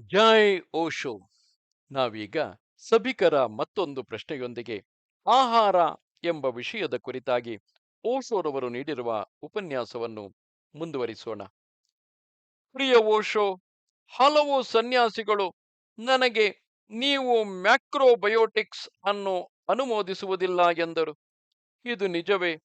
ಜೈ ಓಶೋ ನಾವೀಗ ಸಭಿಕರ ಮತ್ತೊಂದು ಪ್ರಶ್ನೆಯೊಂದಿಗೆ ಆಹಾರ ಎಂಬ ವಿಷಯದ ಕುರಿತಾಗಿ ಓಶೋರವರು ನೀಡಿರುವ ಉಪನ್ಯಾಸವನ್ನು ಮುಂದುವರಿಸೋಣ. ಪ್ರಿಯ ಓಶೋ ಹಲವು ಸನ್ಯಾಸಿಗಳು ನನಗೆ ನೀವು ಮ್ಯಾಕ್ರೋಬಯೋಟಿಕ್ಸ್ ಅನ್ನು ಅನುಮೋದಿಸುವುದಿಲ್ಲ ಎಂದರು. ಇದು ನಿಜವೇ?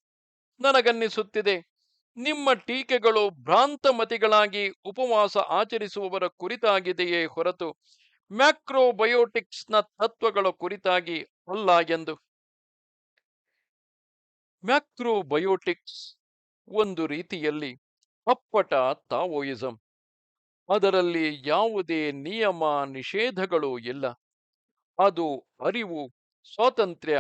ನನಗನ್ನಿಸುತ್ತಿದೆ. ನಿಮ್ಮ ಟೀಕೆಗಳು ಭ್ರಾಂತಮತಿಗಳಾಗಿ ಉಪವಾಸ ಆಚರಿಸುವವರ ಕುರಿತಾಗಿದೆಯೇ ಹೊರತು ಮ್ಯಾಕ್ರೋಬಯೋಟಿಕ್ಸ್ನ ತತ್ವಗಳ ಕುರಿತಾಗಿ ಅಲ್ಲ ಎಂದು. ಮ್ಯಾಕ್ರೋಬಯೋಟಿಕ್ಸ್ ಒಂದು ರೀತಿಯಲ್ಲಿ ಅಪ್ಪಟ ತಾವೋಯಿಸಂ. ಅದರಲ್ಲಿ ಯಾವುದೇ ನಿಯಮ ನಿಷೇಧಗಳು ಇಲ್ಲ. ಅದು ಅರಿವು, ಸ್ವಾತಂತ್ರ್ಯ,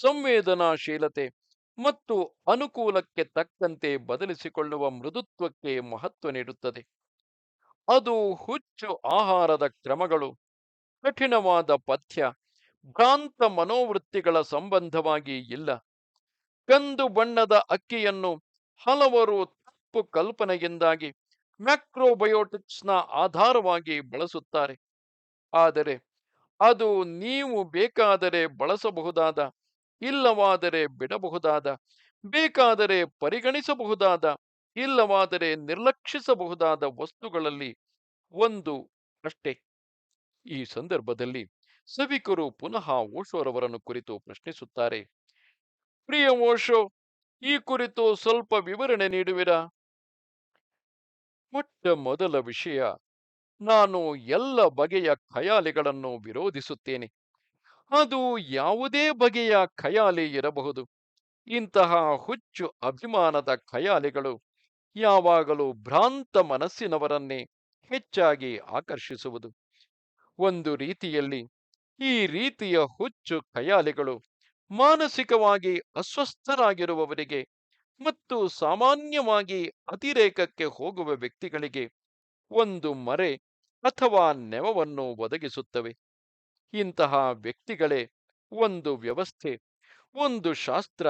ಸಂವೇದನಾಶೀಲತೆ ಮತ್ತು ಅನುಕೂಲಕ್ಕೆ ತಕ್ಕಂತೆ ಬದಲಿಸಿಕೊಳ್ಳುವ ಮೃದುತ್ವಕ್ಕೆ ಮಹತ್ವ ನೀಡುತ್ತದೆ. ಅದು ಹುಚ್ಚು ಆಹಾರದ ಕ್ರಮಗಳು, ಕಠಿಣವಾದ ಪಥ್ಯ, ಭ್ರಾಂತ ಮನೋವೃತ್ತಿಗಳ ಸಂಬಂಧವಾಗಿ ಇಲ್ಲ. ಕಂದು ಬಣ್ಣದ ಅಕ್ಕಿಯನ್ನು ಹಲವರು ತಪ್ಪು ಕಲ್ಪನೆಯಿಂದಾಗಿ ಮ್ಯಾಕ್ರೋಬಯೋಟಿಕ್ಸ್ನ ಆಧಾರವಾಗಿ ಬಳಸುತ್ತಾರೆ. ಆದರೆ ಅದು ನೀವು ಬೇಕಾದರೆ ಬಳಸಬಹುದಾದ ಇಲ್ಲವಾದರೆ ಬಿಡಬಹುದಾದ, ಬೇಕಾದರೆ ಪರಿಗಣಿಸಬಹುದಾದ, ಇಲ್ಲವಾದರೆ ನಿರ್ಲಕ್ಷಿಸಬಹುದಾದ ವಸ್ತುಗಳಲ್ಲಿ ಒಂದು ಅಷ್ಟೇ. ಈ ಸಂದರ್ಭದಲ್ಲಿ ಸಭಿಕರು ಪುನಃ ಓಶೋರವರನ್ನು ಕುರಿತು ಪ್ರಶ್ನಿಸುತ್ತಾರೆ. ಪ್ರಿಯ ಓಶೋ, ಈ ಕುರಿತು ಸ್ವಲ್ಪ ವಿವರಣೆ ನೀಡುವಿರಾ? ಮೊಟ್ಟ ಮೊದಲ ವಿಷಯ, ನಾನು ಎಲ್ಲ ಬಗೆಯ ಖಯಾಲಿಗಳನ್ನು ವಿರೋಧಿಸುತ್ತೇನೆ. ಅದು ಯಾವುದೇ ಬಗೆಯ ಖಯಾಲಿ ಇರಬಹುದು. ಇಂತಹ ಹುಚ್ಚು ಅಭಿಮಾನದ ಖಯಾಲಿಗಳು ಯಾವಾಗಲೂ ಭ್ರಾಂತ ಮನಸ್ಸಿನವರನ್ನೇ ಹೆಚ್ಚಾಗಿ ಆಕರ್ಷಿಸುವುದು. ಒಂದು ರೀತಿಯಲ್ಲಿ ಈ ರೀತಿಯ ಹುಚ್ಚು ಖಯಾಲಿಗಳು ಮಾನಸಿಕವಾಗಿ ಅಸ್ವಸ್ಥರಾಗಿರುವವರಿಗೆ ಮತ್ತು ಸಾಮಾನ್ಯವಾಗಿ ಅತಿರೇಕಕ್ಕೆ ಹೋಗುವ ವ್ಯಕ್ತಿಗಳಿಗೆ ಒಂದು ಮರೆ ಅಥವಾ ನೆವವನ್ನು ಒದಗಿಸುತ್ತವೆ. ಇಂತಹ ವ್ಯಕ್ತಿಗಳೇ ಒಂದು ವ್ಯವಸ್ಥೆ, ಒಂದು ಶಾಸ್ತ್ರ,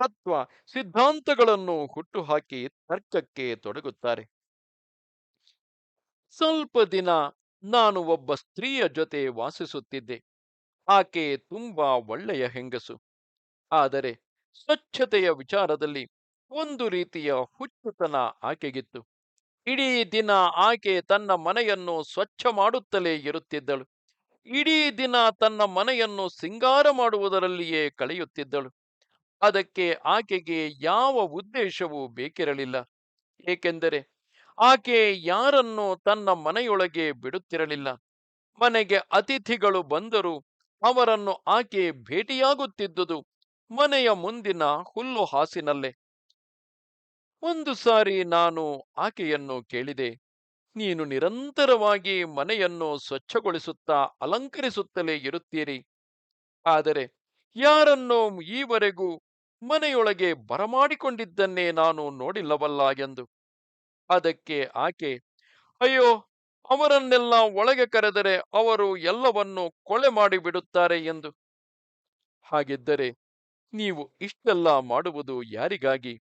ತತ್ವ, ಸಿದ್ಧಾಂತಗಳನ್ನು ಹುಟ್ಟುಹಾಕಿ ತರ್ಕಕ್ಕೆ ತೊಡಗುತ್ತಾರೆ. ಸ್ವಲ್ಪ ದಿನ ನಾನು ಒಬ್ಬ ಸ್ತ್ರೀಯ ಜೊತೆ ವಾಸಿಸುತ್ತಿದ್ದೆ. ಆಕೆ ತುಂಬಾ ಒಳ್ಳೆಯ ಹೆಂಗಸು. ಆದರೆ ಸ್ವಚ್ಛತೆಯ ವಿಚಾರದಲ್ಲಿ ಒಂದು ರೀತಿಯ ಹುಚ್ಚುತನ ಆಕೆಗಿತ್ತು. ಇಡೀ ದಿನ ಆಕೆ ತನ್ನ ಮನೆಯನ್ನು ಸ್ವಚ್ಛ ಮಾಡುತ್ತಲೇ ಇರುತ್ತಿದ್ದಳು. ಇಡೀ ದಿನ ತನ್ನ ಮನೆಯನ್ನು ಸಿಂಗಾರ ಮಾಡುವುದರಲ್ಲಿಯೇ ಕಳೆಯುತ್ತಿದ್ದಳು. ಅದಕ್ಕೆ ಆಕೆಗೆ ಯಾವ ಉದ್ದೇಶವೂ ಬೇಕಿರಲಿಲ್ಲ. ಏಕೆಂದರೆ ಆಕೆ ಯಾರನ್ನು ತನ್ನ ಮನೆಯೊಳಗೆ ಬಿಡುತ್ತಿರಲಿಲ್ಲ. ಮನೆಗೆ ಅತಿಥಿಗಳು ಬಂದರೂ ಅವರನ್ನು ಆಕೆ ಭೇಟಿಯಾಗುತ್ತಿದ್ದುದು ಮನೆಯ ಮುಂದಿನ ಹುಲ್ಲು ಹಾಸಿನಲ್ಲೇ. ಒಂದು ಸಾರಿ ನಾನು ಆಕೆಯನ್ನು ಕೇಳಿದೆ. ನೀನು ನಿರಂತರವಾಗಿ ಮನೆಯನ್ನು ಸ್ವಚ್ಛಗೊಳಿಸುತ್ತಾ ಅಲಂಕರಿಸುತ್ತಲೇ ಇರುತ್ತೀರಿ. ಆದರೆ ಯಾರನ್ನೋ ಈವರೆಗೂ ಮನೆಯೊಳಗೆ ಬರಮಾಡಿಕೊಂಡಿದ್ದನ್ನೇ ನಾನು ನೋಡಿಲ್ಲವಲ್ಲ ಎಂದು. ಅದಕ್ಕೆ ಆಕೆ, ಅಯ್ಯೋ, ಅವರನ್ನೆಲ್ಲ ಒಳಗೆ ಕರೆದರೆ ಅವರು ಎಲ್ಲವನ್ನು ಕೊಳೆ ಮಾಡಿಬಿಡುತ್ತಾರೆ ಎಂದು. ಹಾಗಿದ್ದರೆ ನೀವು ಇಷ್ಟೆಲ್ಲ ಮಾಡುವುದು ಯಾರಿಗಾಗಿ?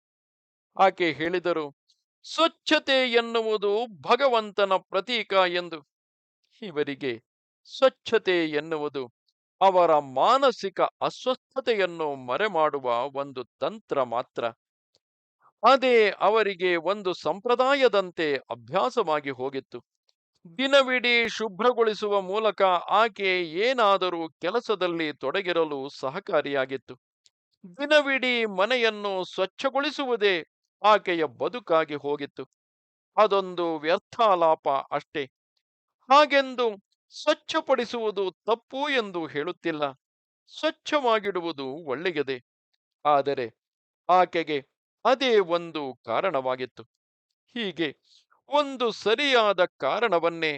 ಆಕೆ ಹೇಳಿದರು ಸ್ವಚ್ಛತೆ ಎನ್ನುವುದು ಭಗವಂತನ ಪ್ರತೀಕ ಎಂದು. ಇವರಿಗೆ ಸ್ವಚ್ಛತೆ ಎನ್ನುವುದು ಅವರ ಮಾನಸಿಕ ಅಸ್ವಸ್ಥತೆಯನ್ನು ಮರೆಮಾಡುವ ಒಂದು ತಂತ್ರ ಮಾತ್ರ. ಅದೇ ಅವರಿಗೆ ಒಂದು ಸಂಪ್ರದಾಯದಂತೆ ಅಭ್ಯಾಸವಾಗಿ ಹೋಗಿತ್ತು. ದಿನವಿಡೀ ಶುಭ್ರಗೊಳಿಸುವ ಮೂಲಕ ಆಕೆ ಏನಾದರೂ ಕೆಲಸದಲ್ಲಿ ತೊಡಗಿರಲು ಸಹಕಾರಿಯಾಗಿತ್ತು. ದಿನವಿಡೀ ಮನೆಯನ್ನು ಸ್ವಚ್ಛಗೊಳಿಸುವುದೇ ಆಕೆಯ ಬದುಕಾಗಿ ಹೋಗಿತ್ತು. ಅದೊಂದು ವ್ಯರ್ಥಾಲಾಪ ಅಷ್ಟೇ. ಹಾಗೆಂದು ಸ್ವಚ್ಛಪಡಿಸುವುದು ತಪ್ಪು ಎಂದು ಹೇಳುತ್ತಿಲ್ಲ. ಸ್ವಚ್ಛವಾಗಿಡುವುದು ಒಳ್ಳೆಯದೆ. ಆದರೆ ಆಕೆಗೆ ಅದೇ ಒಂದು ಕಾರಣವಾಗಿತ್ತು. ಹೀಗೆ ಒಂದು ಸರಿಯಾದ ಕಾರಣವನ್ನೇ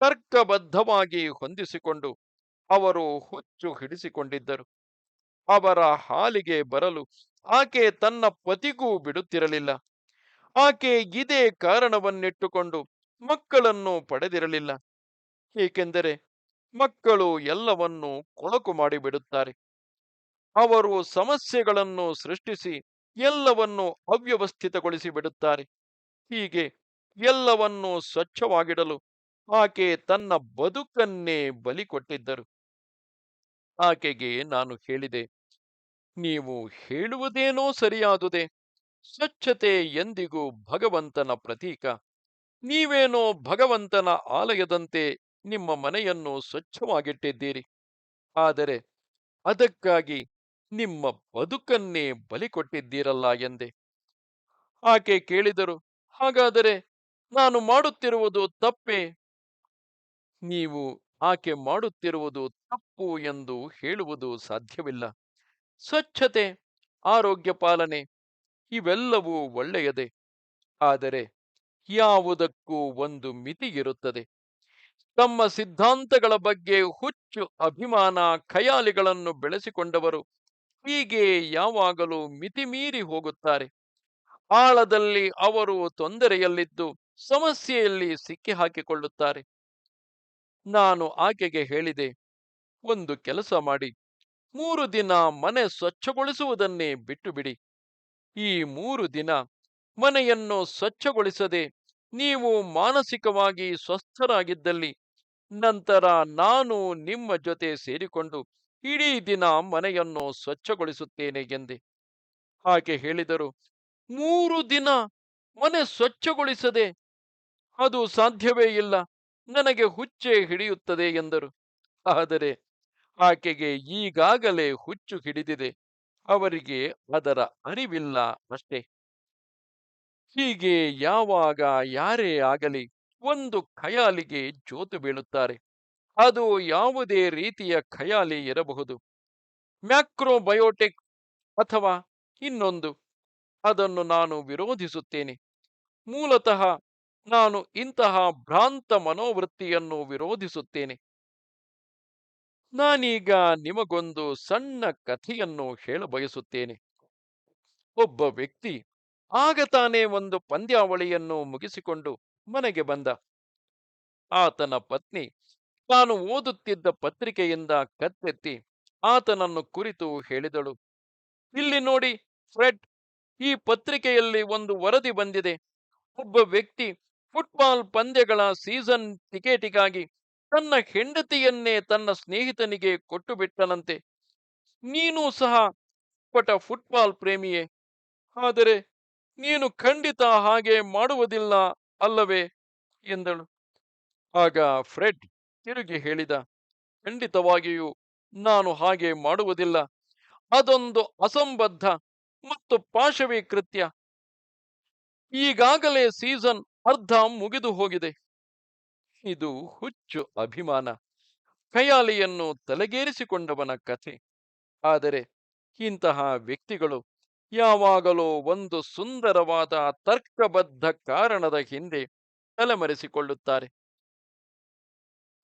ತರ್ಕಬದ್ಧವಾಗಿ ಹೊಂದಿಸಿಕೊಂಡು ಅವರು ಹುಚ್ಚು ಹಿಡಿಸಿಕೊಂಡಿದ್ದರು ಅವರ ಹಾಲಿಗೆ ಬರಲು ಆಕೆ ತನ್ನ ಪತಿಗೂ ಬಿಡುತ್ತಿರಲಿಲ್ಲ. ಆಕೆ ಇದೇ ಕಾರಣವನ್ನಿಟ್ಟುಕೊಂಡು ಮಕ್ಕಳನ್ನು ಪಡೆದಿರಲಿಲ್ಲ. ಏಕೆಂದರೆ ಮಕ್ಕಳು ಎಲ್ಲವನ್ನೂ ಕೊಳಕು ಮಾಡಿಬಿಡುತ್ತಾರೆ. ಅವರು ಸಮಸ್ಯೆಗಳನ್ನು ಸೃಷ್ಟಿಸಿ ಎಲ್ಲವನ್ನು ಅವ್ಯವಸ್ಥಿತಗೊಳಿಸಿ ಬಿಡುತ್ತಾರೆ ಹೀಗೆ ಎಲ್ಲವನ್ನೂ ಸ್ವಚ್ಛವಾಗಿಡಲು ಆಕೆ ತನ್ನ ಬದುಕನ್ನೇ ಬಲಿ ಕೊಟ್ಟಿದ್ದರು. ಆಕೆಗೆ ನಾನು ಹೇಳಿದೆ ನೀವು ಹೇಳುವುದೇನೋ ಸರಿಯಾದುದೆ. ಸ್ವಚ್ಛತೆ ಎಂದಿಗೂ ಭಗವಂತನ ಪ್ರತೀಕ. ನೀವೇನೋ ಭಗವಂತನ ಆಲಯದಂತೆ ನಿಮ್ಮ ಮನೆಯನ್ನು ಸ್ವಚ್ಛವಾಗಿಟ್ಟಿದ್ದೀರಿ. ಆದರೆ ಅದಕ್ಕಾಗಿ ನಿಮ್ಮ ಬದುಕನ್ನೇ ಬಲಿ ಕೊಟ್ಟಿದ್ದೀರಲ್ಲ ಎಂದೆ. ಆಕೆ ಕೇಳಿದರು, ಹಾಗಾದರೆ ನಾನು ಮಾಡುತ್ತಿರುವುದು ತಪ್ಪೇ? ನೀವು ಆಕೆ ಮಾಡುತ್ತಿರುವುದು ತಪ್ಪು ಎಂದು ಹೇಳುವುದು ಸಾಧ್ಯವಿಲ್ಲ. ಸ್ವಚ್ಛತೆ, ಆರೋಗ್ಯ ಪಾಲನೆ ಇವೆಲ್ಲವೂ ಒಳ್ಳೆಯದೇ. ಆದರೆ ಯಾವುದಕ್ಕೂ ಒಂದು ಮಿತಿ ಇರುತ್ತದೆ. ತಮ್ಮ ಸಿದ್ಧಾಂತಗಳ ಬಗ್ಗೆ ಹುಚ್ಚು ಅಭಿಮಾನ ಖಯಾಲಿಗಳನ್ನು ಬೆಳೆಸಿಕೊಂಡವರು ಹೀಗೆ ಯಾವಾಗಲೂ ಮಿತಿಮೀರಿ ಹೋಗುತ್ತಾರೆ. ಆಳದಲ್ಲಿ ಅವರು ತೊಂದರೆಯಲ್ಲಿದ್ದು ಸಮಸ್ಯೆಯಲ್ಲಿ ಸಿಕ್ಕಿ ಹಾಕಿಕೊಳ್ಳುತ್ತಾರೆ. ನಾನು ಆಕೆಗೆ ಹೇಳಿದೆ, ಒಂದು ಕೆಲಸ ಮಾಡಿ. ಮೂರು ದಿನ ಮನೆ ಸ್ವಚ್ಛಗೊಳಿಸುವುದನ್ನೇ ಬಿಟ್ಟು ಬಿಡಿ ಈ ಮೂರು ದಿನ ಮನೆಯನ್ನು ಸ್ವಚ್ಛಗೊಳಿಸದೆ ನೀವು ಮಾನಸಿಕವಾಗಿ ಸ್ವಸ್ಥರಾಗಿದ್ದಲ್ಲಿ ನಂತರ ನಾನು ನಿಮ್ಮ ಜೊತೆ ಸೇರಿಕೊಂಡು ಇಡೀ ದಿನ ಮನೆಯನ್ನು ಸ್ವಚ್ಛಗೊಳಿಸುತ್ತೇನೆ ಎಂದೆ. ಹಾಗೆ ಹೇಳಿದರು. ಮೂರು ದಿನ ಮನೆ ಸ್ವಚ್ಛಗೊಳಿಸದೆ ಅದು ಸಾಧ್ಯವೇ ಇಲ್ಲ. ನನಗೆ ಹುಚ್ಚೆ ಹಿಡಿಯುತ್ತದೆ ಎಂದರು. ಆದರೆ ಆಕೆಗೆ ಈಗಾಗಲೇ ಹುಚ್ಚು ಹಿಡಿದಿದೆ. ಅವರಿಗೆ ಅದರ ಅರಿವಿಲ್ಲ ಅಷ್ಟೇ. ಹೀಗೆ ಯಾವಾಗ ಯಾರೇ ಆಗಲಿ ಒಂದು ಖಯಾಲಿಗೆ ಜೋತು ಬೀಳುತ್ತಾರೆ. ಅದು ಯಾವುದೇ ರೀತಿಯ ಖಯಾಲಿ ಇರಬಹುದು. ಮ್ಯಾಕ್ರೋಬಯೋಟಿಕ್ ಅಥವಾ ಇನ್ನೊಂದು. ಅದನ್ನು ನಾನು ವಿರೋಧಿಸುತ್ತೇನೆ. ಮೂಲತಃ ನಾನು ಇಂತಹ ಭ್ರಾಂತ ಮನೋವೃತ್ತಿಯನ್ನು ವಿರೋಧಿಸುತ್ತೇನೆ. ನಾನೀಗ ನಿಮಗೊಂದು ಸಣ್ಣ ಕಥೆಯನ್ನು ಹೇಳಬಯಸುತ್ತೇನೆ ಒಬ್ಬ ವ್ಯಕ್ತಿ ಆಗ ತಾನೇ ಒಂದು ಪಂದ್ಯಾವಳಿಯನ್ನು ಮುಗಿಸಿಕೊಂಡು ಮನೆಗೆ ಬಂದ. ಆತನ ಪತ್ನಿ ತಾನು ಓದುತ್ತಿದ್ದ ಪತ್ರಿಕೆಯಿಂದ ಕತ್ತೆತ್ತಿ ಆತನನ್ನು ಕುರಿತು ಹೇಳಿದಳು. ಇಲ್ಲಿ ನೋಡಿ ಫ್ರೆಡ್, ಈ ಪತ್ರಿಕೆಯಲ್ಲಿ ಒಂದು ವರದಿ ಬಂದಿದೆ. ಒಬ್ಬ ವ್ಯಕ್ತಿ ಫುಟ್ಬಾಲ್ ಪಂದ್ಯಗಳ ಸೀಸನ್ ಟಿಕೆಟಿಗಾಗಿ ತನ್ನ ಹೆಂಡತಿಯನ್ನೇ ತನ್ನ ಸ್ನೇಹಿತನಿಗೆ ಕೊಟ್ಟು ಬಿಟ್ಟನಂತೆ ನೀನು ಸಹ ಪಟ ಫುಟ್ಬಾಲ್ ಪ್ರೇಮಿಯೇ. ಆದರೆ ನೀನು ಖಂಡಿತ ಹಾಗೆ ಮಾಡುವುದಿಲ್ಲ ಅಲ್ಲವೇ? ಎಂದಳು. ಆಗ ಫ್ರೆಡ್ ತಿರುಗಿ ಹೇಳಿದ, ಖಂಡಿತವಾಗಿಯೂ ನಾನು ಹಾಗೆ ಮಾಡುವುದಿಲ್ಲ. ಅದೊಂದು ಅಸಂಬದ್ಧ ಮತ್ತು ಪಾಶವಿ ಕೃತ್ಯ ಈಗಾಗಲೇ ಸೀಸನ್ ಅರ್ಧ ಮುಗಿದು ಹೋಗಿದೆ. ಇದು ಹುಚ್ಚು ಅಭಿಮಾನ. ಖಯಾಲಿಯನ್ನು ತಲೆಗೇರಿಸಿಕೊಂಡವನ ಕಥೆ. ಆದರೆ ಇಂತಹ ವ್ಯಕ್ತಿಗಳು ಯಾವಾಗಲೂ ಒಂದು ಸುಂದರವಾದ ತರ್ಕಬದ್ಧ ಕಾರಣದ ಹಿಂದೆ ತಲೆಮರೆಸಿಕೊಳ್ಳುತ್ತಾರೆ.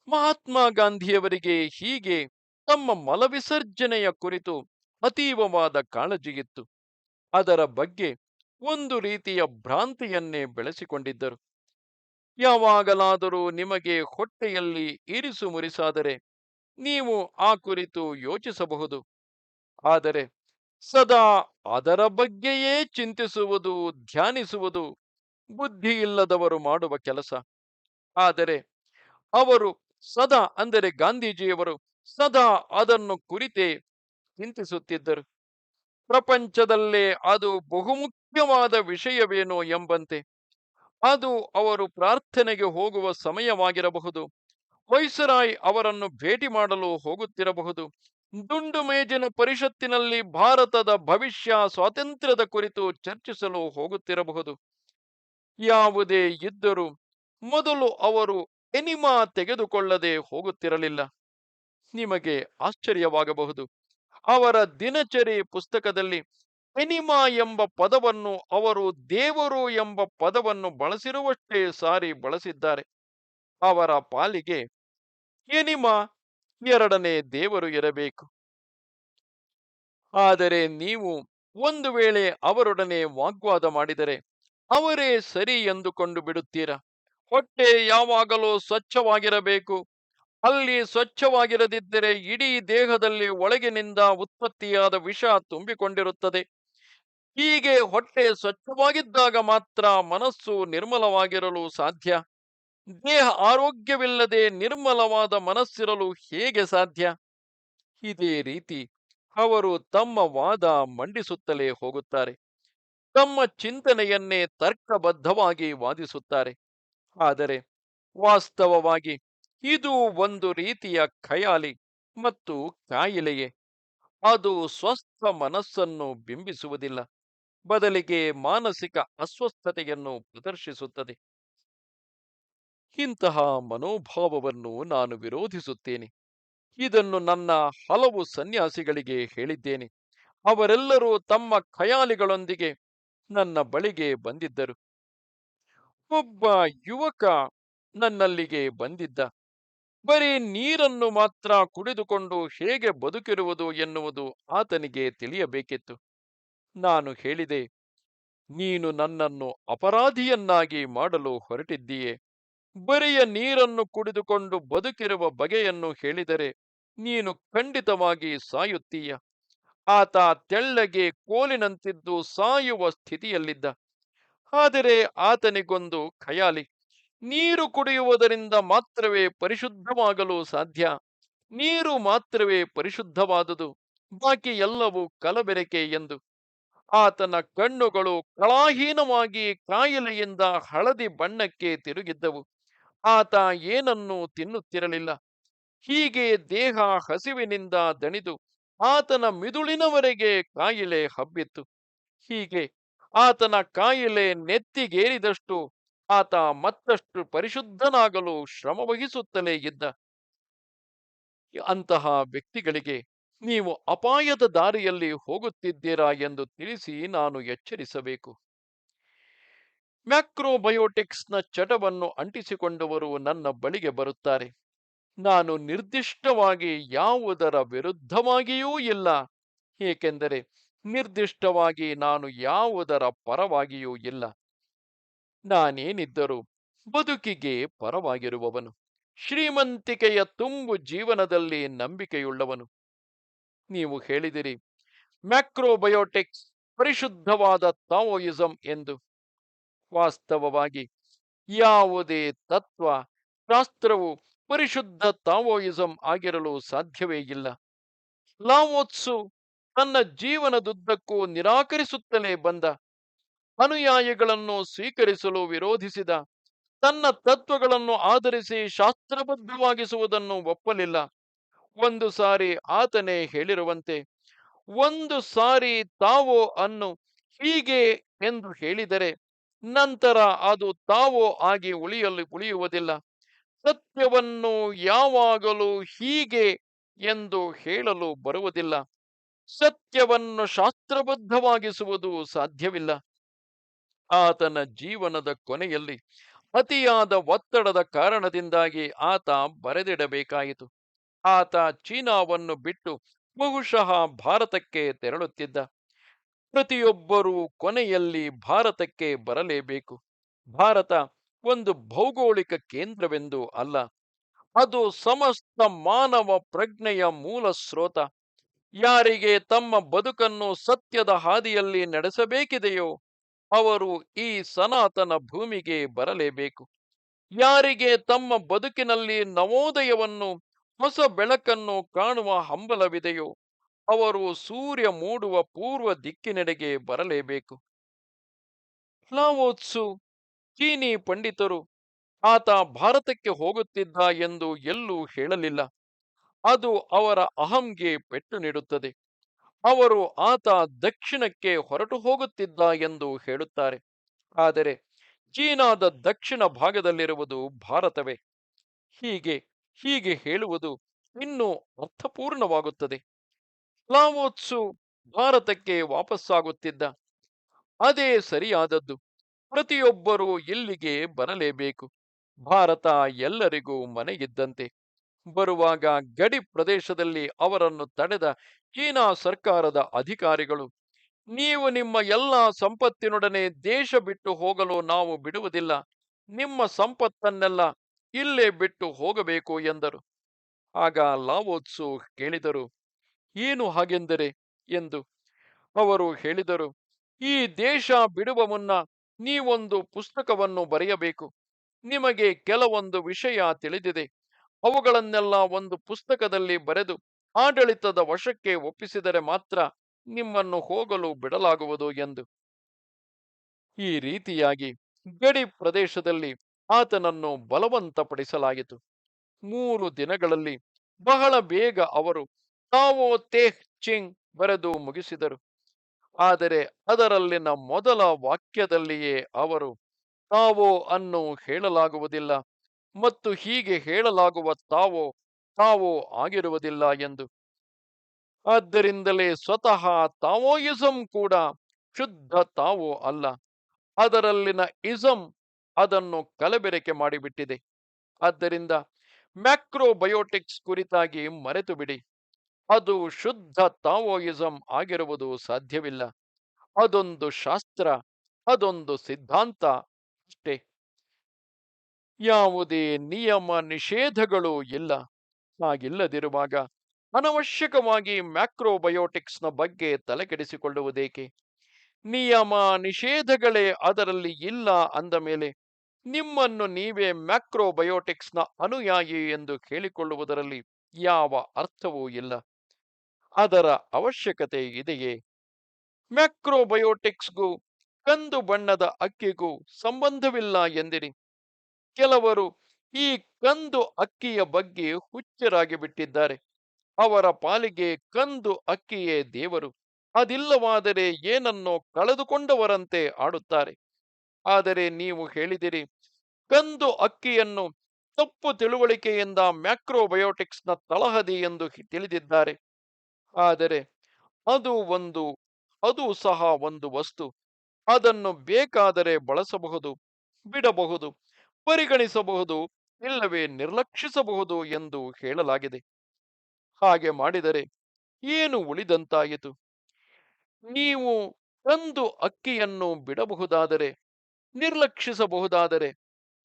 ಮಹಾತ್ಮ ಗಾಂಧಿಯವರಿಗೆ ಹೀಗೆ ತಮ್ಮ ಮಲವಿಸರ್ಜನೆಯ ಕುರಿತು ಅತೀವವಾದ ಕಾಳಜಿಯಿತ್ತು ಅದರ ಬಗ್ಗೆ ಒಂದು ರೀತಿಯ ಭ್ರಾಂತಿಯನ್ನೇ ಬೆಳೆಸಿಕೊಂಡಿದ್ದರು. ಯಾವಾಗಲಾದರೂ ನಿಮಗೆ ಹೊಟ್ಟೆಯಲ್ಲಿ ಇರಿಸು ಮುರಿಸಾದರೆ ನೀವು ಆ ಕುರಿತು ಯೋಚಿಸಬಹುದು. ಆದರೆ ಸದಾ ಅದರ ಬಗ್ಗೆಯೇ ಚಿಂತಿಸುವುದು, ಧ್ಯಾನಿಸುವುದು ಬುದ್ಧಿ ಇಲ್ಲದವರು ಮಾಡುವ ಕೆಲಸ. ಆದರೆ ಅವರು ಸದಾ, ಅಂದರೆ ಗಾಂಧೀಜಿಯವರು ಸದಾ ಅದನ್ನು ಕುರಿತೇ ಚಿಂತಿಸುತ್ತಿದ್ದರು. ಪ್ರಪಂಚದಲ್ಲೇ ಅದು ಬಹುಮುಖ್ಯವಾದ ವಿಷಯವೇನೋ ಎಂಬಂತೆ ಅದು ಅವರು ಪ್ರಾರ್ಥನೆಗೆ ಹೋಗುವ ಸಮಯವಾಗಿರಬಹುದು. ವೈಸರಾಯ್ ಅವರನ್ನು ಭೇಟಿ ಮಾಡಲು ಹೋಗುತ್ತಿರಬಹುದು. ದುಂಡು ಮೇಜಿನ ಪರಿಷತ್ತಿನಲ್ಲಿ ಭಾರತದ ಭವಿಷ್ಯ, ಸ್ವಾತಂತ್ರ್ಯದ ಕುರಿತು ಚರ್ಚಿಸಲು ಹೋಗುತ್ತಿರಬಹುದು. ಯಾವುದೇ ಇದ್ದರೂ ಮೊದಲು ಅವರು ಎನಿಮಾ ತೆಗೆದುಕೊಳ್ಳದೆ ಹೋಗುತ್ತಿರಲಿಲ್ಲ. ನಿಮಗೆ ಆಶ್ಚರ್ಯವಾಗಬಹುದು. ಅವರ ದಿನಚರಿ ಪುಸ್ತಕದಲ್ಲಿ ಎನಿಮಾ ಎಂಬ ಪದವನ್ನು ಅವರು ದೇವರು ಎಂಬ ಪದವನ್ನು ಬಳಸಿರುವಷ್ಟೇ ಸಾರಿ ಬಳಸಿದ್ದಾರೆ. ಅವರ ಪಾಲಿಗೆ ಎನಿಮಾ ಎರಡನೇ ದೇವರು ಇರಬೇಕು. ಆದರೆ ನೀವು ಒಂದು ವೇಳೆ ಅವರೊಡನೆ ವಾಗ್ವಾದ ಮಾಡಿದರೆ ಅವರೇ ಸರಿ ಎಂದುಕೊಂಡು ಬಿಡುತ್ತೀರಾ? ಹೊಟ್ಟೆ ಯಾವಾಗಲೂ ಸ್ವಚ್ಛವಾಗಿರಬೇಕು. ಅಲ್ಲಿ ಸ್ವಚ್ಛವಾಗಿರದಿದ್ದರೆ ಇಡೀ ದೇಹದಲ್ಲಿ ಒಳಗಿನಿಂದ ಉತ್ಪತ್ತಿಯಾದ ವಿಷ ತುಂಬಿಕೊಂಡಿರುತ್ತದೆ. ಹೀಗೆ ಹೊಟ್ಟೆ ಸ್ವಚ್ಛವಾಗಿದ್ದಾಗ ಮಾತ್ರ ಮನಸ್ಸು ನಿರ್ಮಲವಾಗಿರಲು ಸಾಧ್ಯ? ದೇಹ ಆರೋಗ್ಯವಿಲ್ಲದೆ ನಿರ್ಮಲವಾದ ಮನಸ್ಸಿರಲು ಹೇಗೆ ಸಾಧ್ಯ? ಇದೇ ರೀತಿ ಅವರು ತಮ್ಮ ವಾದ ಮಂಡಿಸುತ್ತಲೇ ಹೋಗುತ್ತಾರೆ. ತಮ್ಮ ಚಿಂತನೆಯನ್ನೇ ತರ್ಕಬದ್ಧವಾಗಿ ವಾದಿಸುತ್ತಾರೆ. ಆದರೆ ವಾಸ್ತವವಾಗಿ ಇದು ಒಂದು ರೀತಿಯ ಖಯಾಲಿ ಮತ್ತು ಕಾಯಿಲೆಯೇ. ಅದು ಸ್ವಸ್ಥ ಮನಸ್ಸನ್ನು ಬಿಂಬಿಸುವುದಿಲ್ಲ. ಬದಲಿಗೆ ಮಾನಸಿಕ ಅಸ್ವಸ್ಥತೆಯನ್ನು ಪ್ರದರ್ಶಿಸುತ್ತದೆ. ಇಂತಹ ಮನೋಭಾವವನ್ನು ನಾನು ವಿರೋಧಿಸುತ್ತೇನೆ. ಇದನ್ನು ನನ್ನ ಹಲವು ಸನ್ಯಾಸಿಗಳಿಗೆ ಹೇಳಿದ್ದೇನೆ. ಅವರೆಲ್ಲರೂ ತಮ್ಮ ಖಯಾಲಿಗಳೊಂದಿಗೆ ನನ್ನ ಬಳಿಗೆ ಬಂದಿದ್ದರು. ಒಬ್ಬ ಯುವಕ ನನ್ನಲ್ಲಿಗೆ ಬಂದಿದ್ದ. ಬರೀ ನೀರನ್ನು ಮಾತ್ರ ಕುಡಿದುಕೊಂಡು ಹೇಗೆ ಬದುಕಿರುವುದು ಎನ್ನುವುದು ಆತನಿಗೆ ತಿಳಿಯಬೇಕಿತ್ತು. ನಾನು ಹೇಳಿದೆ, ನೀನು ನನ್ನನ್ನು ಅಪರಾಧಿಯನ್ನಾಗಿ ಮಾಡಲು ಹೊರಟಿದ್ದೀಯೆ. ಬರಿಯ ನೀರನ್ನು ಕುಡಿದುಕೊಂಡು ಬದುಕಿರುವ ಬಗೆಯನ್ನು ಹೇಳಿದರೆ ನೀನು ಖಂಡಿತವಾಗಿ ಸಾಯುತ್ತೀಯ. ಆತ ತೆಳ್ಳಗೆ ಕೋಲಿನಂತಿದ್ದು ಸಾಯುವ ಸ್ಥಿತಿಯಲ್ಲಿದ್ದ. ಆದರೆ ಆತನಿಗೊಂದು ಖಯಾಲಿ, ನೀರು ಕುಡಿಯುವುದರಿಂದ ಮಾತ್ರವೇ ಪರಿಶುದ್ಧವಾಗಲು ಸಾಧ್ಯ. ನೀರು ಮಾತ್ರವೇ ಪರಿಶುದ್ಧವಾದುದು, ಬಾಕಿ ಎಲ್ಲವೂ ಕಲಬೆರಕೆ ಎಂದು ಆತನ ಕಣ್ಣುಗಳು ಕಳಾಹೀನವಾಗಿ ಕಾಯಿಲೆಯಿಂದ ಹಳದಿ ಬಣ್ಣಕ್ಕೆ ತಿರುಗಿದ್ದವು. ಆತ ಏನನ್ನೂ ತಿನ್ನುತ್ತಿರಲಿಲ್ಲ. ಹೀಗೆ ದೇಹ ಹಸಿವಿನಿಂದ ದಣಿದು ಆತನ ಮಿದುಳಿನವರೆಗೆ ಕಾಯಿಲೆ ಹಬ್ಬಿತ್ತು. ಹೀಗೆ ಆತನ ಕಾಯಿಲೆ ನೆತ್ತಿಗೇರಿದಷ್ಟು ಆತ ಮತ್ತಷ್ಟು ಪರಿಶುದ್ಧನಾಗಲು ಶ್ರಮವಹಿಸುತ್ತಲೇ ಇದ್ದ. ಅಂತಹ ವ್ಯಕ್ತಿಗಳಿಗೆ ನೀವು ಅಪಾಯದ ದಾರಿಯಲ್ಲಿ ಹೋಗುತ್ತಿದ್ದೀರಾ ಎಂದು ತಿಳಿಸಿ ನಾನು ಎಚ್ಚರಿಸಬೇಕು. ಮ್ಯಾಕ್ರೋಬಯೋಟಿಕ್ಸ್ನ ಚಟವನ್ನು ಅಂಟಿಸಿಕೊಂಡವರು ನನ್ನ ಬಳಿಗೆ ಬರುತ್ತಾರೆ. ನಾನು ನಿರ್ದಿಷ್ಟವಾಗಿ ಯಾವುದರ ವಿರುದ್ಧವಾಗಿಯೂ ಇಲ್ಲ. ಏಕೆಂದರೆ ನಿರ್ದಿಷ್ಟವಾಗಿ ನಾನು ಯಾವುದರ ಪರವಾಗಿಯೂ ಇಲ್ಲ. ನಾನೇನಿದ್ದರೂ ಬದುಕಿಗೆ ಪರವಾಗಿರುವವನು. ಶ್ರೀಮಂತಿಕೆಯ ತುಂಬು ಜೀವನದಲ್ಲಿ ನಂಬಿಕೆಯುಳ್ಳವನು. ನೀವು ಹೇಳಿದಿರಿ. ಮ್ಯಾಕ್ರೋಬಯೋಟಿಕ್ಸ್ ಪರಿಶುದ್ಧವಾದ ತಾವೋಯಿಸಂ ಎಂದು. ವಾಸ್ತವವಾಗಿ ಯಾವುದೇ ತತ್ವ, ಶಾಸ್ತ್ರವು ಪರಿಶುದ್ಧ ತಾವೋಯಿಸಂ ಆಗಿರಲು ಸಾಧ್ಯವೇ ಇಲ್ಲ. ಲಾವೋತ್ಸು ತನ್ನ ಜೀವನದುದ್ದಕ್ಕೂ ನಿರಾಕರಿಸುತ್ತಲೇ ಬಂದ ಅನುಯಾಯಿಗಳನ್ನು ಸ್ವೀಕರಿಸಲು ವಿರೋಧಿಸಿದ ತನ್ನ ತತ್ವಗಳನ್ನು ಆಧರಿಸಿ ಶಾಸ್ತ್ರಬದ್ಧವಾಗಿಸುವುದನ್ನು ಒಪ್ಪಲಿಲ್ಲ. ಒಂದು ಸಾರಿ ಆತನೇ ಹೇಳಿರುವಂತೆ, ಒಂದು ಸಾರಿ ತಾವೋ ಅನ್ನು ಹೀಗೆ ಎಂದು ಹೇಳಿದರೆ ನಂತರ ಅದು ತಾವೋ ಆಗಿ ಉಳಿಯಲು, ಉಳಿಯುವುದಿಲ್ಲ. ಸತ್ಯವನ್ನು ಯಾವಾಗಲೂ ಹೀಗೆ ಎಂದು ಹೇಳಲು ಬರುವುದಿಲ್ಲ. ಸತ್ಯವನ್ನು ಶಾಸ್ತ್ರಬದ್ಧವಾಗಿಸುವುದು ಸಾಧ್ಯವಿಲ್ಲ. ಆತನ ಜೀವನದ ಕೊನೆಯಲ್ಲಿ ಅತಿಯಾದ ಒತ್ತಡದ ಕಾರಣದಿಂದಾಗಿ ಆತ ಬರೆದಿಡಬೇಕಾಯಿತು. ಆತ ಚೀನಾವನ್ನು ಬಿಟ್ಟು ಬಹುಶಃ ಭಾರತಕ್ಕೆ ತೆರಳುತ್ತಿದ್ದ. ಪ್ರತಿಯೊಬ್ಬರೂ ಕೊನೆಯಲ್ಲಿ ಭಾರತಕ್ಕೆ ಬರಲೇಬೇಕು. ಭಾರತ ಒಂದು ಭೌಗೋಳಿಕ ಕೇಂದ್ರವೆಂದು ಅಲ್ಲ, ಅದು ಸಮಸ್ತ ಮಾನವ ಪ್ರಜ್ಞೆಯ ಮೂಲ ಸ್ರೋತ. ಯಾರಿಗೆ ತಮ್ಮ ಬದುಕನ್ನು ಸತ್ಯದ ಹಾದಿಯಲ್ಲಿ ನಡೆಸಬೇಕಿದೆಯೋ ಅವರು ಈ ಸನಾತನ ಭೂಮಿಗೆ ಬರಲೇಬೇಕು. ಯಾರಿಗೆ ತಮ್ಮ ಬದುಕಿನಲ್ಲಿ ನವೋದಯವನ್ನು ಹೊಸ ಬೆಳಕನ್ನು ಕಾಣುವ ಹಂಬಲವಿದೆಯೋ, ಅವರು ಸೂರ್ಯ ಮೂಡುವ ಪೂರ್ವ ದಿಕ್ಕಿನೆಡೆಗೆ ಬರಲೇಬೇಕು. ಲಾವೋತ್ಸು, ಚೀನಿ ಪಂಡಿತರು, ಆತ ಭಾರತಕ್ಕೆ ಹೋಗುತ್ತಿದ್ದ ಎಂದು ಎಲ್ಲೂ ಹೇಳಲಿಲ್ಲ. ಅದು ಅವರ ಅಹಂಗೆ ಪೆಟ್ಟು ನೀಡುತ್ತದೆ. ಅವರು ಆತ ದಕ್ಷಿಣಕ್ಕೆ ಹೊರಟು ಹೋಗುತ್ತಿದ್ದ ಎಂದು ಹೇಳುತ್ತಾರೆ. ಆದರೆ, ಚೀನಾದ ದಕ್ಷಿಣ ಭಾಗದಲ್ಲಿರುವುದು ಭಾರತವೇ. ಹೀಗೆ ಹೀಗೆ ಹೇಳುವುದು ಇನ್ನೂ ಅರ್ಥಪೂರ್ಣವಾಗುತ್ತದೆ. ಲಾವೋತ್ಸು ಭಾರತಕ್ಕೆ ವಾಪಸ್ಸಾಗುತ್ತಿದ್ದ ಅದೇ ಸರಿಯಾದದ್ದು. ಪ್ರತಿಯೊಬ್ಬರೂ ಇಲ್ಲಿಗೆ ಬರಲೇಬೇಕು. ಭಾರತ ಎಲ್ಲರಿಗೂ ಮನೆಗಿದ್ದಂತೆ ಬರುವಾಗ ಗಡಿ ಪ್ರದೇಶದಲ್ಲಿ ಅವರನ್ನು ತಡೆದ ಚೀನಾ ಸರ್ಕಾರದ ಅಧಿಕಾರಿಗಳು, ನೀವು ನಿಮ್ಮ ಎಲ್ಲ ಸಂಪತ್ತಿನೊಡನೆ ದೇಶ ಬಿಟ್ಟು ಹೋಗಲು ನಾವು ಬಿಡುವುದಿಲ್ಲ. ನಿಮ್ಮ ಸಂಪತ್ತನ್ನೆಲ್ಲ ಇಲ್ಲೇ ಬಿಟ್ಟು ಹೋಗಬೇಕು ಎಂದರು. ಆಗ ಲಾವೋತ್ಸು ಕೇಳಿದರು, ಏನು ಹಾಗೆಂದರೆ? ಎಂದು. ಅವರು ಹೇಳಿದರು, ಈ ದೇಶ ಬಿಡುವ ಮುನ್ನ ನೀವೊಂದು ಪುಸ್ತಕವನ್ನು ಬರೆಯಬೇಕು. ನಿಮಗೆ ಕೆಲವೊಂದು ವಿಷಯ ತಿಳಿದಿದೆ. ಅವುಗಳನ್ನೆಲ್ಲ ಒಂದು ಪುಸ್ತಕದಲ್ಲಿ ಬರೆದು ಆಡಳಿತದ ವಶಕ್ಕೆ ಒಪ್ಪಿಸಿದರೆ ಮಾತ್ರ ನಿಮ್ಮನ್ನು ಹೋಗಲು ಬಿಡಲಾಗುವುದು ಎಂದು. ಈ ರೀತಿಯಾಗಿ ಗಡಿ ಪ್ರದೇಶದಲ್ಲಿ ಆತನನ್ನು ಬಲವಂತಪಡಿಸಲಾಯಿತು. ಮೂರು ದಿನಗಳಲ್ಲಿ ಬಹಳ ಬೇಗ ಅವರು ತಾವೋ ತೇಹ್ ಚಿಂಗ್ ಬರೆದು ಮುಗಿಸಿದರು. ಆದರೆ ಅದರಲ್ಲಿನ ಮೊದಲ ವಾಕ್ಯದಲ್ಲಿಯೇ ಅವರು ತಾವೋ ಅನ್ನು ಹೇಳಲಾಗುವುದಿಲ್ಲ ಮತ್ತು ಹೀಗೆ ಹೇಳಲಾಗುವ ತಾವೋ ತಾವೋ ಆಗಿರುವುದಿಲ್ಲ ಎಂದು. ಆದ್ದರಿಂದಲೇ ಸ್ವತಃ ತಾವೋಯಿಸಂ ಕೂಡ ಶುದ್ಧ ತಾವೋ ಅಲ್ಲ. ಅದರಲ್ಲಿನ ಇಸಂ ಅದನ್ನು ಕಲಬೆರಕೆ ಮಾಡಿಬಿಟ್ಟಿದೆ. ಆದ್ದರಿಂದ ಮ್ಯಾಕ್ರೋಬಯೋಟಿಕ್ಸ್ ಕುರಿತಾಗಿ ಮರೆತು ಬಿಡಿ ಅದು ಶುದ್ಧ ತಾವೋಯಿಸಂ ಆಗಿರುವುದು ಸಾಧ್ಯವಿಲ್ಲ. ಅದೊಂದು ಶಾಸ್ತ್ರ, ಅದೊಂದು ಸಿದ್ಧಾಂತ ಅಷ್ಟೇ. ಯಾವುದೇ ನಿಯಮ ನಿಷೇಧಗಳು ಇಲ್ಲ. ಹಾಗಿಲ್ಲದಿರುವಾಗ ಅನವಶ್ಯಕವಾಗಿ ಮ್ಯಾಕ್ರೋಬಯೋಟಿಕ್ಸ್ನ ಬಗ್ಗೆ ತಲೆಕೆಡಿಸಿಕೊಳ್ಳುವುದೇಕೆ? ನಿಯಮ ನಿಷೇಧಗಳೇ ಅದರಲ್ಲಿ ಇಲ್ಲ ಅಂದ ಮೇಲೆ ನಿಮ್ಮನ್ನು ನೀವೇ ಮ್ಯಾಕ್ರೋಬಯೋಟಿಕ್ಸ್ನ ಅನುಯಾಯಿ ಎಂದು ಕೇಳಿಕೊಳ್ಳುವುದರಲ್ಲಿ ಯಾವ ಅರ್ಥವೂ ಇಲ್ಲ. ಅದರ ಅವಶ್ಯಕತೆ ಇದೆಯೇ? ಮ್ಯಾಕ್ರೋಬಯೋಟಿಕ್ಸ್ಗೂ ಕಂದು ಬಣ್ಣದ ಅಕ್ಕಿಗೂ ಸಂಬಂಧವಿಲ್ಲ ಎಂದಿರಿ. ಕೆಲವರು ಈ ಕಂದು ಅಕ್ಕಿಯ ಬಗ್ಗೆ ಹುಚ್ಚರಾಗಿ ಬಿಟ್ಟಿದ್ದಾರೆ. ಅವರ ಪಾಲಿಗೆ ಕಂದು ಅಕ್ಕಿಯೇ ದೇವರು. ಅದಿಲ್ಲವಾದರೆ ಏನನ್ನೋ ಕಳೆದುಕೊಂಡವರಂತೆ ಆಡುತ್ತಾರೆ. ಆದರೆ ನೀವು ಹೇಳಿದಿರಿ ಕಂದು ಅಕ್ಕಿಯನ್ನು ತಪ್ಪು ತಿಳುವಳಿಕೆಯಿಂದ ಮ್ಯಾಕ್ರೋಬಯೋಟಿಕ್ಸ್ನ ತಳಹದಿ ಎಂದು ತಿಳಿದಿದ್ದಾರೆ. ಆದರೆ ಅದು ಒಂದು, ಅದು ಸಹ ಒಂದು ವಸ್ತು. ಅದನ್ನು ಬೇಕಾದರೆ ಬಳಸಬಹುದು, ಬಿಡಬಹುದು, ಪರಿಗಣಿಸಬಹುದು, ಇಲ್ಲವೇ ನಿರ್ಲಕ್ಷಿಸಬಹುದು ಎಂದು ಹೇಳಲಾಗಿದೆ. ಹಾಗೆ ಮಾಡಿದರೆ ಏನು ಉಳಿದಂತಾಯಿತು? ನೀವು ಕಂದು ಅಕ್ಕಿಯನ್ನು ಬಿಡಬಹುದಾದರೆ, ನಿರ್ಲಕ್ಷಿಸಬಹುದಾದರೆ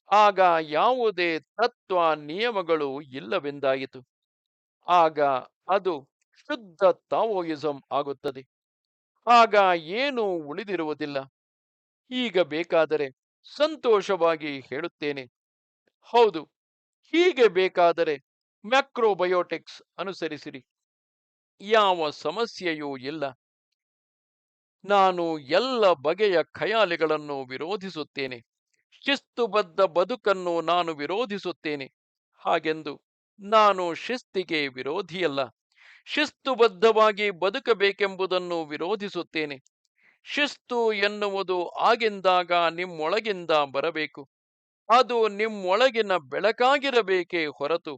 ಆಗ ಯಾವುದೇ ತತ್ವ ನಿಯಮಗಳು ಇಲ್ಲವೆಂದಾಯಿತು. ಆಗ ಅದು ಶುದ್ಧ ತಾವೋಯಿಸಂ ಆಗುತ್ತದೆ. ಆಗ ಏನೂ ಉಳಿದಿರುವುದಿಲ್ಲ. ಈಗ ಬೇಕಾದರೆ ಸಂತೋಷವಾಗಿ ಹೇಳುತ್ತೇನೆ. ಹೌದು, ಹೀಗೆ ಬೇಕಾದರೆ ಮ್ಯಾಕ್ರೋಬಯೋಟಿಕ್ಸ್ ಅನುಸರಿಸಿರಿ. ಯಾವ ಸಮಸ್ಯೆಯೂ ಇಲ್ಲ. ನಾನು ಎಲ್ಲ ಬಗೆಯ ಖಯಾಲಿಗಳನ್ನು ವಿರೋಧಿಸುತ್ತೇನೆ. ಶಿಸ್ತುಬದ್ಧ ಬದುಕನ್ನು ನಾನು ವಿರೋಧಿಸುತ್ತೇನೆ. ಹಾಗೆಂದು ನಾನು ಶಿಸ್ತಿಗೆ ವಿರೋಧಿಯಲ್ಲ. ಶಿಸ್ತುಬದ್ಧವಾಗಿ ಬದುಕಬೇಕೆಂಬುದನ್ನು ವಿರೋಧಿಸುತ್ತೇನೆ. ಶಿಸ್ತು ಎನ್ನುವುದು ಆಗಿಂದಾಗ ನಿಮ್ಮೊಳಗಿಂದ ಬರಬೇಕು. ಅದು ನಿಮ್ಮೊಳಗಿನ ಬೆಳಕಾಗಿರಬೇಕೇ ಹೊರತು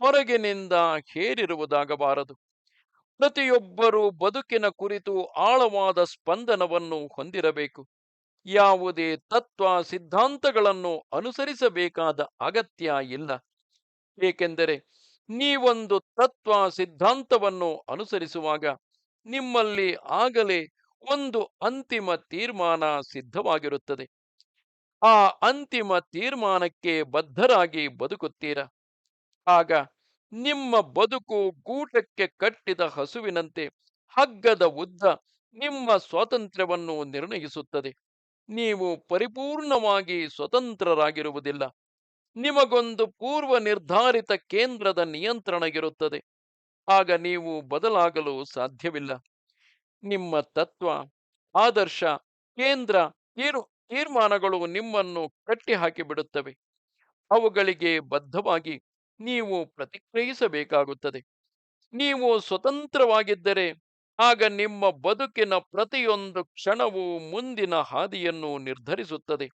ಹೊರಗಿನಿಂದ ಹೇರಿರುವುದಾಗಬಾರದು. ಪ್ರತಿಯೊಬ್ಬರೂ ಬದುಕಿನ ಕುರಿತು ಆಳವಾದ ಸ್ಪಂದನವನ್ನು ಹೊಂದಿರಬೇಕು. ಯಾವುದೇ ತತ್ವ ಸಿದ್ಧಾಂತಗಳನ್ನು ಅನುಸರಿಸಬೇಕಾದ ಅಗತ್ಯ ಇಲ್ಲ. ಏಕೆಂದರೆ ನೀವೊಂದು ತತ್ವ ಸಿದ್ಧಾಂತವನ್ನು ಅನುಸರಿಸುವಾಗ ನಿಮ್ಮಲ್ಲಿ ಆಗಲೇ ಒಂದು ಅಂತಿಮ ತೀರ್ಮಾನ ಸಿದ್ಧವಾಗಿರುತ್ತದೆ. ಆ ಅಂತಿಮ ತೀರ್ಮಾನಕ್ಕೆ ಬದ್ಧರಾಗಿ ಬದುಕುತ್ತೀರ. ಆಗ ನಿಮ್ಮ ಬದುಕು ಗೂಟಕ್ಕೆ ಕಟ್ಟಿದ ಹಸುವಿನಂತೆ ಹಗ್ಗದ ಉದ್ದ ನಿಮ್ಮ ಸ್ವಾತಂತ್ರ್ಯವನ್ನು ನಿರ್ಣಯಿಸುತ್ತದೆ. ನೀವು ಪರಿಪೂರ್ಣವಾಗಿ ಸ್ವತಂತ್ರರಾಗಿರುವುದಿಲ್ಲ. ನಿಮಗೊಂದು ಪೂರ್ವ ನಿರ್ಧಾರಿತ ಕೇಂದ್ರದ ನಿಯಂತ್ರಣ ಇರುತ್ತದೆ ಆಗ ನೀವು ಬದಲಾಗಲು ಸಾಧ್ಯವಿಲ್ಲ. ನಿಮ್ಮ ತತ್ವ, ಆದರ್ಶ, ಕೇಂದ್ರ, ತೀರು, ತೀರ್ಮಾನಗಳು ನಿಮ್ಮನ್ನು ಕಟ್ಟಿಹಾಕಿಬಿಡುತ್ತವೆ. ಅವುಗಳಿಗೆ ಬದ್ಧವಾಗಿ ನೀವು ಪ್ರತಿಕ್ರಿಯಿಸಬೇಕಾಗುತ್ತದೆ. ನೀವು ಸ್ವತಂತ್ರವಾಗಿದ್ದರೆ ಆಗ ನಿಮ್ಮ ಬದುಕಿನ ಪ್ರತಿಯೊಂದು ಕ್ಷಣವೂ ಮುಂದಿನ ಹಾದಿಯನ್ನು ನಿರ್ಧರಿಸುತ್ತದೆ.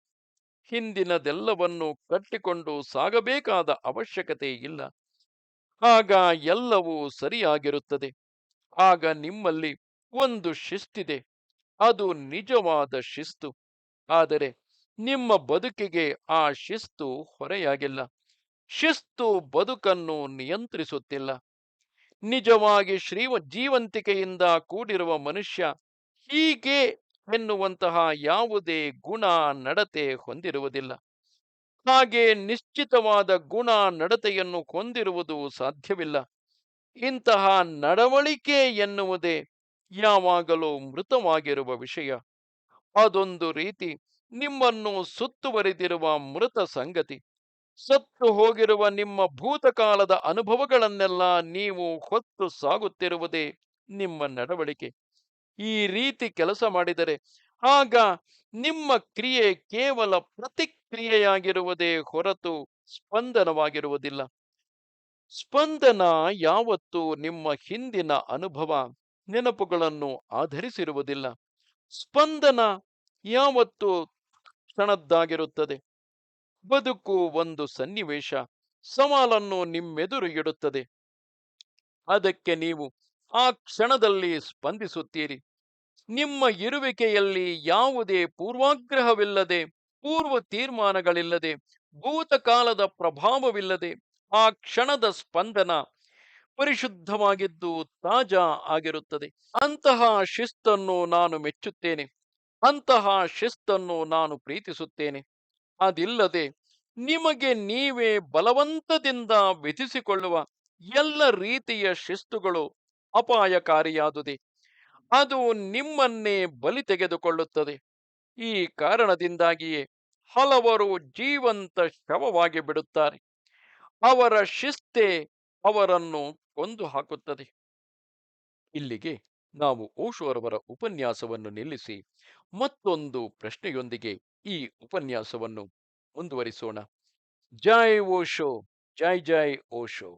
ಹಿಂದಿನದೆಲ್ಲವನ್ನು ಕಟ್ಟಿಕೊಂಡು ಸಾಗಬೇಕಾದ ಅವಶ್ಯಕತೆ ಇಲ್ಲ. ಆಗ ಎಲ್ಲವೂ ಸರಿಯಾಗಿರುತ್ತದೆ. ಆಗ ನಿಮ್ಮಲ್ಲಿ ಒಂದು ಶಿಸ್ತಿದೆ. ಅದು ನಿಜವಾದ ಶಿಸ್ತು. ಆದರೆ ನಿಮ್ಮ ಬದುಕಿಗೆ ಆ ಶಿಸ್ತು ಹೊರೆಯಾಗಿಲ್ಲ. ಶಿಸ್ತು ಬದುಕನ್ನು ನಿಯಂತ್ರಿಸುತ್ತಿಲ್ಲ. ನಿಜವಾಗಿ ಶ್ರೀವ ಜೀವಂತಿಕೆಯಿಂದ ಕೂಡಿರುವ ಮನುಷ್ಯ ಹೀಗೆ ಎನ್ನುವಂತಹ ಯಾವುದೇ ಗುಣ ನಡತೆ ಹೊಂದಿರುವುದಿಲ್ಲ. ಹಾಗೆ ನಿಶ್ಚಿತವಾದ ಗುಣ ನಡತೆಯನ್ನು ಹೊಂದಿರುವುದು ಸಾಧ್ಯವಿಲ್ಲ. ಇಂತಹ ನಡವಳಿಕೆ ಎನ್ನುವುದೇ ಯಾವಾಗಲೂ ಮೃತವಾಗಿರುವ ವಿಷಯ. ಅದೊಂದು ರೀತಿ ನಿಮ್ಮನ್ನು ಸುತ್ತುವರಿದಿರುವ ಮೃತ ಸಂಗತಿ. ಸತ್ತು ಹೋಗಿರುವ ನಿಮ್ಮ ಭೂತಕಾಲದ ಅನುಭವಗಳನ್ನೆಲ್ಲ ನೀವು ಹೊತ್ತು ಸಾಗುತ್ತಿರುವುದೇ ನಿಮ್ಮ ನಡವಳಿಕೆ. ಈ ರೀತಿ ಕೆಲಸ ಮಾಡಿದರೆ ಆಗ ನಿಮ್ಮ ಕ್ರಿಯೆ ಕೇವಲ ಪ್ರತಿಕ್ರಿಯೆಯಾಗಿರುವುದೇ ಹೊರತು ಸ್ಪಂದನವಾಗಿರುವುದಿಲ್ಲ. ಸ್ಪಂದನ ಯಾವತ್ತೂ ನಿಮ್ಮ ಹಿಂದಿನ ಅನುಭವ, ನೆನಪುಗಳನ್ನು ಆಧರಿಸಿರುವುದಿಲ್ಲ. ಸ್ಪಂದನ ಯಾವತ್ತು ಕ್ಷಣದ್ದಾಗಿರುತ್ತದೆ. ಬದುಕು ಒಂದು ಸನ್ನಿವೇಶ. ಸವಾಲನ್ನು ನಿಮ್ಮೆದುರು ಇಡುತ್ತದೆ ಅದಕ್ಕೆ ನೀವು ಆ ಕ್ಷಣದಲ್ಲಿ ಸ್ಪಂದಿಸುತ್ತೀರಿ. ನಿಮ್ಮ ಇರುವಿಕೆಯಲ್ಲಿ ಯಾವುದೇ ಪೂರ್ವಾಗ್ರಹವಿಲ್ಲದೆ, ಪೂರ್ವ ತೀರ್ಮಾನಗಳಿಲ್ಲದೆ, ಭೂತಕಾಲದ ಪ್ರಭಾವವಿಲ್ಲದೆ ಆ ಕ್ಷಣದ ಸ್ಪಂದನ ಪರಿಶುದ್ಧವಾಗಿದ್ದು ತಾಜಾ ಆಗಿರುತ್ತದೆ. ಅಂತಹ ಶಿಸ್ತನ್ನು ನಾನು ಮೆಚ್ಚುತ್ತೇನೆ. ಅಂತಹ ಶಿಸ್ತನ್ನು ನಾನು ಪ್ರೀತಿಸುತ್ತೇನೆ. ಅದಿಲ್ಲದೆ ನಿಮಗೆ ನೀವೇ ಬಲವಂತದಿಂದ ವಿಧಿಸಿಕೊಳ್ಳುವ ಎಲ್ಲ ರೀತಿಯ ಶಿಸ್ತುಗಳು ಅಪಾಯಕಾರಿಯಾದುದೆ. ಅದು ನಿಮ್ಮನ್ನೇ ಬಲಿ ತೆಗೆದುಕೊಳ್ಳುತ್ತದೆ. ಈ ಕಾರಣದಿಂದಾಗಿಯೇ ಹಲವರು ಜೀವಂತ ಶವವಾಗಿ ಬಿಡುತ್ತಾರೆ. ಅವರ ಶಿಸ್ತೆ ಅವರನ್ನು ಕೊಂದು ಹಾಕುತ್ತದೆ. ಇಲ್ಲಿಗೆ ನಾವು ಓಶೋರವರ ಉಪನ್ಯಾಸವನ್ನು ನಿಲ್ಲಿಸಿ ಮತ್ತೊಂದು ಪ್ರಶ್ನೆಯೊಂದಿಗೆ ಈ ಉಪನ್ಯಾಸವನ್ನು ಮುಂದುವರಿಸೋಣ. ಜೈ ಓಶೋ ಜೈ ಜೈ ಓಶೋ